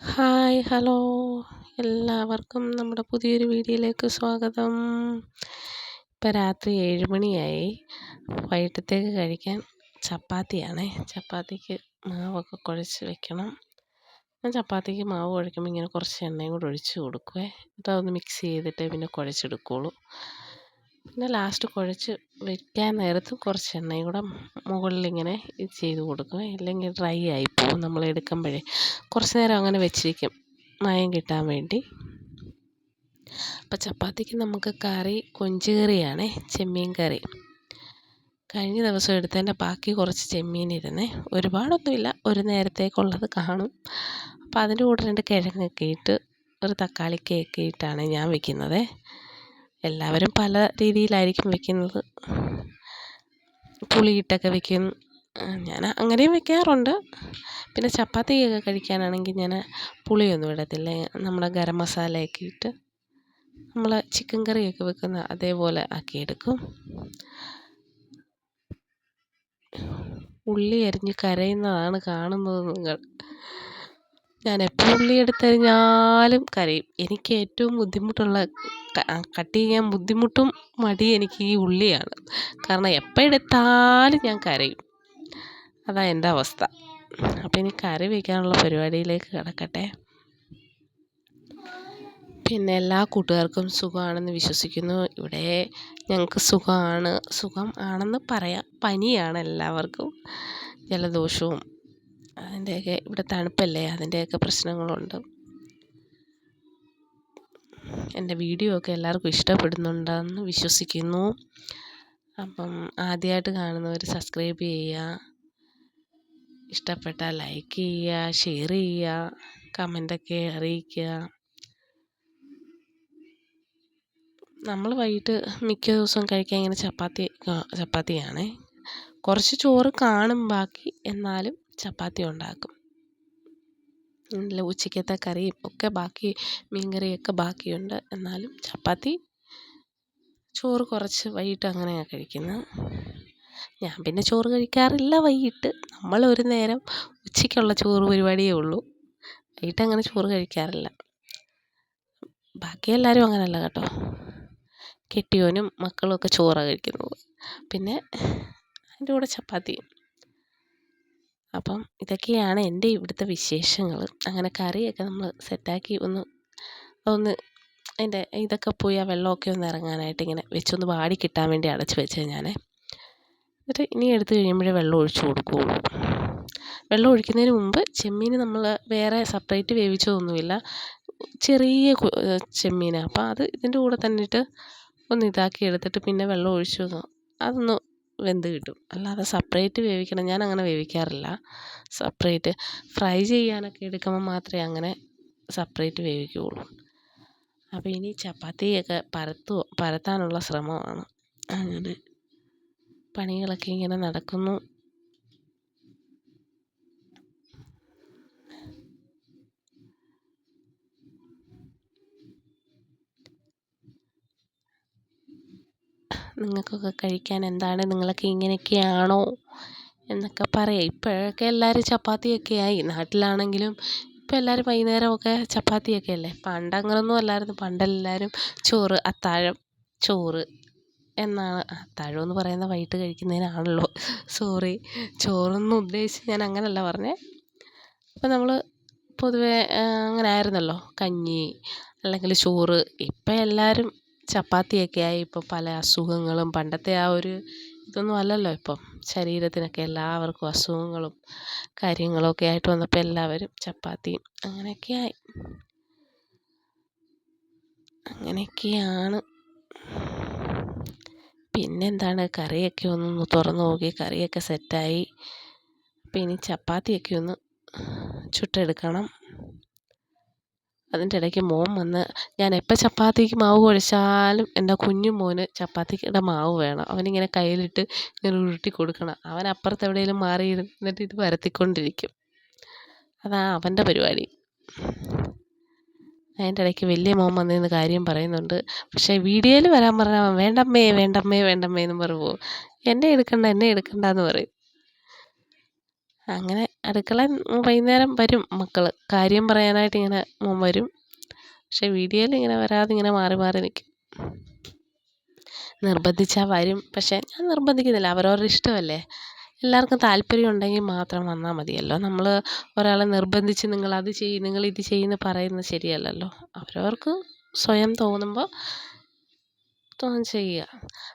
Hi hello. എല്ലാവർക്കും നമ്മുടെ പുതിയൊരു വീഡിയോയിലേക്ക് സ്വാഗതം. ഇപ്പം രാത്രി ഏഴ് മണിയായി. വൈകിട്ടത്തേക്ക് കഴിക്കാൻ ചപ്പാത്തിയാണേ. ചപ്പാത്തിക്ക് മാവൊക്കെ കുഴച്ച് വെക്കണം. ഞാൻ ചപ്പാത്തിക്ക് മാവ് കുഴക്കുമ്പോൾ ഇങ്ങനെ കുറച്ച് എണ്ണയും കൂടെ ഒഴിച്ച് കൊടുക്കുവേ. എന്നിട്ട് അതൊന്ന് മിക്സ് ചെയ്തിട്ട് പിന്നെ കുഴച്ചെടുക്കുകയുള്ളൂ പിന്നെ ലാസ്റ്റ് കുഴച്ച് വെക്കാൻ നേരത്ത് കുറച്ച് എണ്ണയും കൂടെ മുകളിലിങ്ങനെ ഇത് ചെയ്ത് കൊടുക്കും ഇല്ലെങ്കിൽ ഡ്രൈ ആയി ആയിപ്പോവും നമ്മൾ എടുക്കുമ്പോഴേ. കുറച്ച് നേരം അങ്ങനെ വെച്ചിരിക്കും. മയം കിട്ടാൻ വേണ്ടി. അപ്പം ചപ്പാത്തിക്ക് നമുക്ക് കറി കൊഞ്ച് കറിയാണ് ചെമ്മീൻ കറി. കഴിഞ്ഞ ദിവസം എടുത്തതിന്റെ ബാക്കി കുറച്ച് ചെമ്മീൻ ഇരുന്നേ ഒരുപാടൊന്നുമില്ല. ഒരു നേരത്തേക്കുള്ളത് കാണും. അപ്പോൾ അതിന്റെ കൂടെ രണ്ട് കിഴങ്ങൊക്കെ ഇട്ട് ഒരു തക്കാളിക്കയൊക്കെ ഇട്ടാണ് ഞാൻ വെക്കുന്നത്. എല്ലാവരും പല രീതിയിലായിരിക്കും വെക്കുന്നത്. പുളിയിട്ടൊക്കെ വെക്കും. ഞാൻ അങ്ങനെയും വെക്കാറുണ്ട്. പിന്നെ ചപ്പാത്തിയൊക്കെ കഴിക്കാനാണെങ്കിൽ ഞാൻ പുളിയൊന്നും ഇടത്തില്ല. നമ്മുടെ ഗരം മസാലയൊക്കെ ഇട്ട് നമ്മൾ ചിക്കൻ കറിയൊക്കെ വെക്കുന്ന അതേപോലെ ആക്കിയെടുക്കും. ഉള്ളി അരിഞ്ഞ് കരയുന്നതാണ് കാണുന്നത് നിങ്ങൾ. ഞാൻ എപ്പോൾ ഉള്ളി എടുത്തെറിഞ്ഞാലും കരയും. എനിക്ക് ഏറ്റവും ബുദ്ധിമുട്ടുള്ള കട്ട് ചെയ്യാൻ ബുദ്ധിമുട്ടും മടി എനിക്ക് ഈ ഉള്ളിയാണ്. കാരണം എപ്പോൾ എടുത്താലും ഞാൻ കരയും. അതാണ് എന്റെ അവസ്ഥ. അപ്പോൾ ഇനി കറി വയ്ക്കാനുള്ള പരിപാടിയിലേക്ക് കിടക്കട്ടെ. പിന്നെ എല്ലാ കൂട്ടുകാർക്കും സുഖമാണെന്ന് വിശ്വസിക്കുന്നു. ഇവിടെ ഞങ്ങൾക്ക് സുഖമാണ്. സുഖം ആണെന്ന് പറയാം. പനിയാണ് എല്ലാവർക്കും. ജലദോഷവും അതിന്റെയൊക്കെ ഇവിടെ തണുപ്പല്ലേ? അതിന്റെയൊക്കെ പ്രശ്നങ്ങളുണ്ട്. എന്റെ വീഡിയോ ഒക്കെ എല്ലാവർക്കും ഇഷ്ടപ്പെടുന്നുണ്ടെന്ന് വിശ്വസിക്കുന്നു. അപ്പം ആദ്യമായിട്ട് കാണുന്നവർ സബ്സ്ക്രൈബ് ചെയ്യുക. ഇഷ്ടപ്പെട്ട ലൈക്ക് ചെയ്യുക ഷെയർ ചെയ്യുക കമന്റൊക്കെ അറിയിക്കുക. നമ്മൾ വൈകിട്ട് മിക്ക ദിവസവും കഴിക്കാൻ ഇങ്ങനെ ചപ്പാത്തി ചപ്പാത്തിയാണേ. കുറച്ച് ചോറ് കാണും ബാക്കി. എന്നാലും ചപ്പാത്തി ഉണ്ടാക്കും. നല്ല ഉച്ചക്കത്തെ കറിയും ഒക്കെ ബാക്കി മീൻ കറിയൊക്കെ ബാക്കിയുണ്ട്. എന്നാലും ചപ്പാത്തി ചോറ് കുറച്ച് വൈകിട്ട് അങ്ങനെയാണ് കഴിക്കുന്നത് ഞാൻ പിന്നെ ചോറ് കഴിക്കാറില്ല വൈകിട്ട്. നമ്മൾ ഒരു നേരം ഉച്ചയ്ക്കുള്ള ചോറ് പരിപാടിയേ ഉള്ളൂ. വൈകിട്ട് അങ്ങനെ ചോറ് കഴിക്കാറില്ല. ബാക്കി എല്ലാവരും അങ്ങനെയല്ല കേട്ടോ. കെട്ടിയോനും മക്കളും ഒക്കെ ചോറാണ് കഴിക്കുന്നത്. പിന്നെ അതിന്റെ കൂടെ ചപ്പാത്തിയും. അപ്പം ഇതൊക്കെയാണ് എന്റെ ഇവിടുത്തെ വിശേഷങ്ങൾ അങ്ങനെ കറിയൊക്കെ നമ്മൾ സെറ്റാക്കി ഒന്ന് ഒന്ന് അതിന്റെ ഇതൊക്കെ പോയി ആ വെള്ളമൊക്കെ ഒന്ന് ഇറങ്ങാനായിട്ട് ഇങ്ങനെ വെച്ചൊന്ന് വാടി കിട്ടാൻ വേണ്ടി അടച്ച് വെച്ചത് ഞാൻ എന്നിട്ട് ഇനി എടുത്തു കഴിയുമ്പോഴേ വെള്ളം ഒഴിച്ച് കൊടുക്കുകയുള്ളൂ വെള്ളം ഒഴിക്കുന്നതിന് മുമ്പ് ചെമ്മീൻ നമ്മൾ വേറെ സെപ്പറേറ്റ് വേവിച്ചതൊന്നുമില്ല. ചെറിയ ചെമ്മീനാണ് അപ്പോൾ അത് ഇതിന്റെ കൂടെ തന്നെ ഇട്ട് ഒന്ന് ഇതാക്കി എടുത്തിട്ട് പിന്നെ വെള്ളം ഒഴിച്ച് അതൊന്ന് വെന്ത് കിട്ടും. അല്ലാതെ സെപ്പറേറ്റ് വേവിക്കണം. ഞാൻ അങ്ങനെ വേവിക്കാറില്ല. സെപ്പറേറ്റ് ഫ്രൈ ചെയ്യാനൊക്കെ എടുക്കുമ്പോൾ മാത്രമേ അങ്ങനെ സെപ്പറേറ്റ് വേവിക്കുകയുള്ളൂ അപ്പോൾ ഇനി ചപ്പാത്തിയൊക്കെ പരത്തുക പരത്താനുള്ള ശ്രമമാണ്. അങ്ങനെ പണികളൊക്കെ ഇങ്ങനെ നടക്കുന്നു. നിങ്ങൾക്കൊക്കെ കഴിക്കാൻ എന്താണ്? നിങ്ങളൊക്കെ ഇങ്ങനെയൊക്കെയാണോ? എന്നൊക്കെ പറയാം. ഇപ്പോഴൊക്കെ എല്ലാവരും ചപ്പാത്തിയൊക്കെ ആയി. നാട്ടിലാണെങ്കിലും ഇപ്പം എല്ലാവരും വൈകുന്നേരമൊക്കെ ചപ്പാത്തിയൊക്കെ അല്ലേ? പണ്ട് അങ്ങനൊന്നും അല്ലായിരുന്നു. പണ്ടെല്ലാവരും ചോറ് അത്താഴം ചോറ് എന്നാണ്. അത്താഴം എന്ന് പറയുന്നത് വൈകിട്ട് കഴിക്കുന്നതിനാണല്ലോ. സോറി. ചോറൊന്നും ഉദ്ദേശിച്ച് ഞാൻ അങ്ങനെയല്ല പറഞ്ഞത് അപ്പം നമ്മൾ പൊതുവേ അങ്ങനെ ആയിരുന്നല്ലോ. കഞ്ഞി അല്ലെങ്കിൽ ചോറ്. ഇപ്പം എല്ലാവരും ചപ്പാത്തിയൊക്കെ ആയി ഇപ്പോൾ പല അസുഖങ്ങളും പണ്ടത്തെ ആ ഒരു ഇതൊന്നും അല്ലല്ലോ ഇപ്പം. ശരീരത്തിനൊക്കെ എല്ലാവർക്കും അസുഖങ്ങളും കാര്യങ്ങളൊക്കെ ആയിട്ട് വന്നപ്പോൾ എല്ലാവരും ചപ്പാത്തിയും അങ്ങനെയൊക്കെ ആയി. അങ്ങനെയൊക്കെയാണ്. പിന്നെന്താണ്? കറിയൊക്കെ ഒന്ന് തുറന്നു നോക്കി. കറിയൊക്കെ സെറ്റായി. അപ്പം ഇനി ചപ്പാത്തിയൊക്കെ ഒന്ന് ചുട്ടെടുക്കണം. അതിന്റെ ഇടയ്ക്ക് മോൻ വന്ന് ഞാൻ എപ്പോൾ ചപ്പാത്തിക്ക് മാവ് കുഴച്ചാലും എന്റെ കുഞ്ഞു മോന് ചപ്പാത്തിയുടെ മാവ് വേണം. അവനിങ്ങനെ കയ്യിലിട്ട് ഇങ്ങനെ ഉരുട്ടി കൊടുക്കണം. അവൻ അപ്പുറത്ത് എവിടെയെങ്കിലും മാറി ഇരുന്നിട്ട് ഇത് വരത്തിക്കൊണ്ടിരിക്കും അതാണ് അവന്റെ പരിപാടി. അതിന്റെ ഇടയ്ക്ക് വലിയ മോൻ വന്നിരുന്ന് കാര്യം പറയുന്നുണ്ട്. പക്ഷേ വീഡിയോയിൽ വരാൻ പറഞ്ഞാൽ വേണ്ടമ്മേ വേണ്ടമ്മേ വേണ്ടമ്മേ എന്ന് പറഞ്ഞു പോകും എന്നെ എടുക്കണ്ട എന്നെ എടുക്കണ്ട എന്ന് പറയും. അങ്ങനെ അടുക്കള വൈകുന്നേരം വരും മക്കൾ കാര്യം പറയാനായിട്ട് ഇങ്ങനെ മോൻ വരും. പക്ഷേ വീഡിയോയിൽ ഇങ്ങനെ വരാതെ ഇങ്ങനെ മാറി മാറി നിൽക്കും നിർബന്ധിച്ചാൽ വരും. പക്ഷേ ഞാൻ നിർബന്ധിക്കുന്നില്ല. അവരവരുടെ ഇഷ്ടമല്ലേ? എല്ലാവർക്കും താല്പര്യം ഉണ്ടെങ്കിൽ മാത്രം വന്നാൽ മതിയല്ലോ. നമ്മൾ ഒരാളെ നിർബന്ധിച്ച് നിങ്ങൾ അത് ചെയ്യ് നിങ്ങൾ ഇത് ചെയ്യുമെന്ന് പറയുന്നത് ശരിയല്ലല്ലോ. അവരവർക്ക് സ്വയം തോന്നുമ്പോൾ തോന്നും ചെയ്യുക.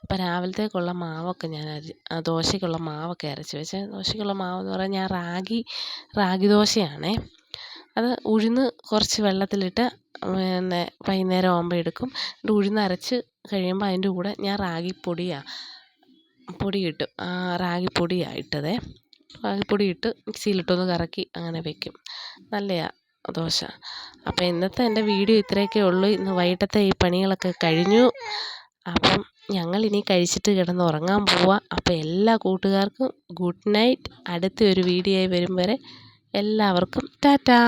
അപ്പം രാവിലത്തേക്കുള്ള മാവൊക്കെ ഞാൻ അരി ദോശയ്ക്കുള്ള മാവൊക്കെ അരച്ച് വെച്ച് ദോശയ്ക്കുള്ള മാവെന്ന് പറഞ്ഞാൽ ഞാൻ റാഗി റാഗി ദോശയാണേ. അത് ഉഴുന്ന് കുറച്ച് വെള്ളത്തിലിട്ട് പിന്നെ വൈകുന്നേരം ആകുമ്പോൾ എടുക്കും. എന്നിട്ട് ഉഴുന്ന് അരച്ച് കഴിയുമ്പോൾ അതിന്റെ കൂടെ ഞാൻ റാഗിപ്പൊടിയാണ് പൊടി ഇട്ടു റാഗിപ്പൊടിയാണ് ഇട്ടത്. റാഗിപ്പൊടി ഇട്ട് മിക്സിയിലിട്ടൊന്ന് കറക്കി അങ്ങനെ വെക്കും. നല്ലതാണ് ദോശ. അപ്പോൾ ഇന്നത്തെ എന്റെ വീഡിയോ ഇത്രയൊക്കെ ഉള്ളൂ. ഇന്ന് വൈകിട്ടത്തെ ഈ പണികളൊക്കെ കഴിഞ്ഞു. അപ്പം ഞങ്ങളിനി കഴിച്ചിട്ട് കിടന്ന് ഉറങ്ങാൻ പോവാം. അപ്പോൾ എല്ലാ കൂട്ടുകാർക്കും ഗുഡ് നൈറ്റ്. അടുത്ത ഒരു വീഡിയോ ആയി വരും വരെ എല്ലാവർക്കും ടാറ്റാ.